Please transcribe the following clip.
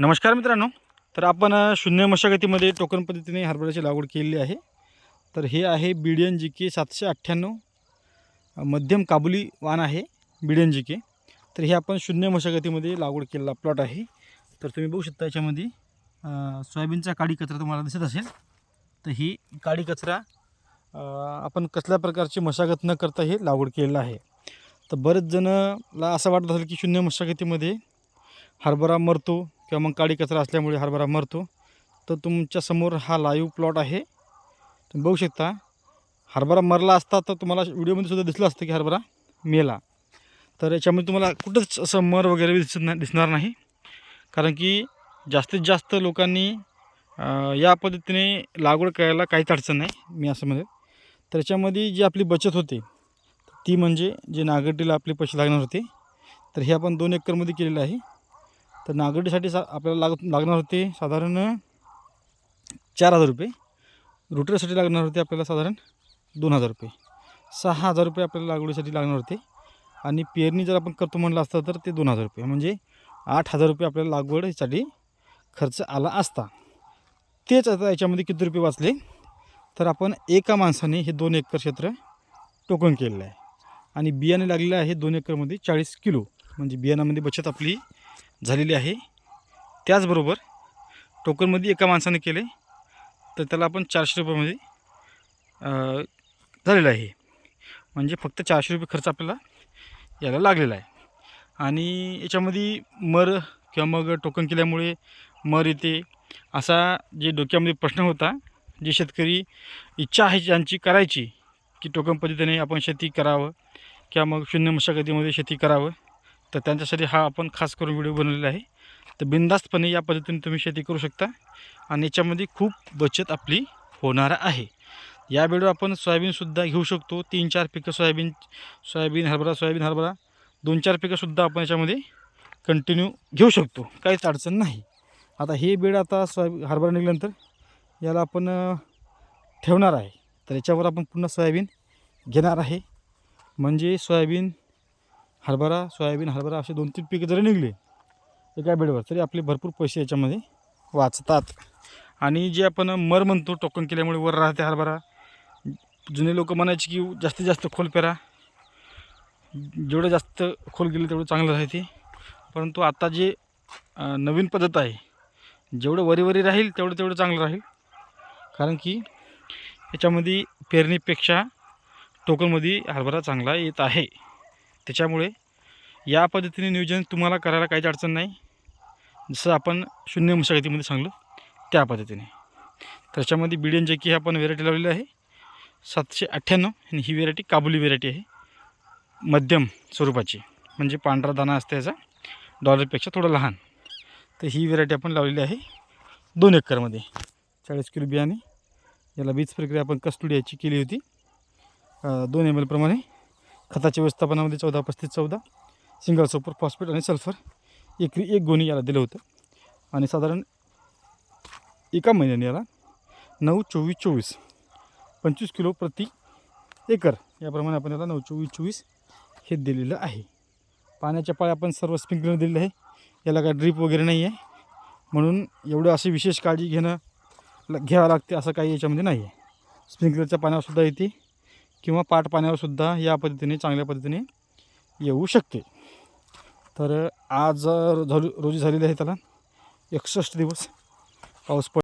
नमस्कार मित्रांनो. तर आपण शून्य मशागतीमध्ये टोकन पद्धतीने हरभऱ्याची लागवड केलेली आहे. तर हे आहे बीडियन जी के सातशे अठ्ठ्याण्णव मध्यम काबुली वाण आहे बीडियन जी के तर हे आपण शून्य मशागतीमध्ये लागवड केलेला प्लॉट आहे. तर तुम्ही बघू शकता याच्यामध्ये सोयाबीनचा काडी कचरा तुम्हाला दिसत असेल. तर ही काडी कचरा आपण कसल्या प्रकारची मशागत न करता हे लागवड केलेलं आहे. तर बरेच जणला असं वाटत असेल की शून्य मशागतीमध्ये हरभरा मरतो किंवा मग काळी कचरा असल्यामुळे हरभरा मरतो. तर तुमच्यासमोर हा लाईव्ह प्लॉट आहे. तुम्ही बघू शकता. हरभरा मरला असता तर तुम्हाला व्हिडिओमध्ये सुद्धा दिसलं असतं की हरभरा मेला. तर याच्यामध्ये तुम्हाला कुठंच असं मर वगैरे दिसत नाही दिसणार नाही. कारण की जास्तीत जास्त लोकांनी या पद्धतीने लागवड करायला काहीच अडचण नाही मी असं म्हणेल तर याच्यामध्ये जी आपली बचत होते ती म्हणजे जे नागरटीला आपले पैसे लागणार होते. तर हे आपण दोन एकरमध्ये केलेलं आहे. तर नागरीसाठी सा आपल्याला लाग लागणार होते साधारण चार हजार रुपये. रुटरसाठी लागणार होते आपल्याला साधारण दोन हजार रुपये. सहा हजार रुपये आपल्याला लागवडीसाठी लागणार होते. आणि पेरणी जर आपण करतो म्हणलं असतं तर ते दोन हजार रुपये. म्हणजे आठ हजार रुपये आपल्याला लागवडीसाठी खर्च आला असता. तेच आता याच्यामध्ये किती रुपये वाचले? तर आपण एका माणसाने हे दोन एकर क्षेत्र टोकन केलेलं आहे. आणि बियाणे लागलेलं आहे दोन एकरमध्ये चाळीस किलो. म्हणजे बियाणामध्ये बचत आपली झालेली आहे. त्याचबरोबर टोकनमध्ये एका माणसाने केले तर त्याला आपण चारशे रुपयामध्ये झालेलं आहे. म्हणजे फक्त चारशे रुपये खर्च आपल्याला याला लागलेला आहे. आणि याच्यामध्ये मर किंवा मग टोकन केल्यामुळे मर येते असा जे डोक्यामध्ये प्रश्न होता जे शेतकरी इच्छा आहे ज्यांची करायची की टोकन पद्धतीने आपण शेती करावं किंवा मग शून्य मशागतीमध्ये शेती करावं तर त्यांच्यासाठी हा आपण खास करून व्हिडिओ बनवलेला आहे. तर बिनधास्तपणे या पद्धतीने तुम्ही शेती करू शकता आणि याच्यामध्ये खूप बचत आपली होणार आहे. या व्हिडिओ आपण सोयाबीनसुद्धा घेऊ शकतो. तीन चार पिकं सोयाबीन सोयाबीन हरभरा सोयाबीन हरभरा दोन चार पिकंसुद्धा आपण याच्यामध्ये कंटिन्यू घेऊ शकतो. काहीच अडचण नाही. आता हे बेड आता सोयाबीन हरभरा निघाल्यानंतर याला आपण ठेवणार आहे. तर याच्यावर आपण पुन्हा सोयाबीन घेणार आहे. म्हणजे सोयाबीन हरभरा सोयाबीन हरभरा असे दोन तीन पिकं जरी निघले एका बेडवर तरी आपले भरपूर पैसे याच्यामध्ये वाचतात. आणि जे आपण मर म्हणतो टोकन केल्यामुळे वर राहते हरभरा जुने लोक म्हणायचे की जास्तीत जास्त खोल पेरा. जेवढं जास्त खोल गेले तेवढं चांगलं राहते. परंतु आता जे नवीन पद्धत आहे जेवढं वरीवरी राहील तेवढं तेवढं चांगलं राहील. कारण की याच्यामध्ये पेरणीपेक्षा टोकनमध्ये हरभरा चांगला येत आहे. त्याच्यामुळे या पद्धतीने नियोजन तुम्हाला करायला काहीच अडचण नाही. जसं आपण शून्य मशागतीमध्ये सांगलो त्या पद्धतीने. त्याच्यामध्ये बिडियन जे की आपण व्हेरायटी लावलेली आहे. सातशे अठ्ठ्याण्णव आणि ही व्हेरायटी काबुली व्हेरायटी आहे. मध्यम स्वरूपाची. म्हणजे पांढरा दाणा असते याचा. डॉलरपेक्षा थोडं लहान. तर ही व्हेरायटी आपण लावलेली आहे दोन एकरमध्ये. चाळीस किलो बियाणे. याला बीज प्रक्रिया आपण कस्तुडी याची केली होती. दोन एम एलप्रमाणे खताच्या व्यवस्थापनामध्ये चौदा पस्तीस चौदा सिंगल सुपर फॉस्फेट आणि सल्फर एकरी एक गोणी याला दिलं होतं. आणि साधारण एका महिन्याने याला नऊ चोवीस चोवीस पंचवीस किलो प्रति एकर याप्रमाणे आपण याला नऊ चोवीस चोवीस हे दिलेलं आहे. पाण्याच्या पाळ्या आपण सर्व स्प्रिंकलर दिलेलं आहे. याला काय ड्रीप वगैरे नाही आहे. म्हणून एवढं अशी विशेष काळजी घेणं ल- घ्यावं लागते असं काही याच्यामध्ये नाही आहे. स्प्रिंकलरच्या पाण्यावरसुद्धा येते. किंवा पाट पाण्यावरसुद्धा या पद्धतीने चांगल्या पद्धतीने येऊ शकते. तर आज अ, झालू रोजी झालेली आहे त्याला एकसष्ट दिवस पाऊस पड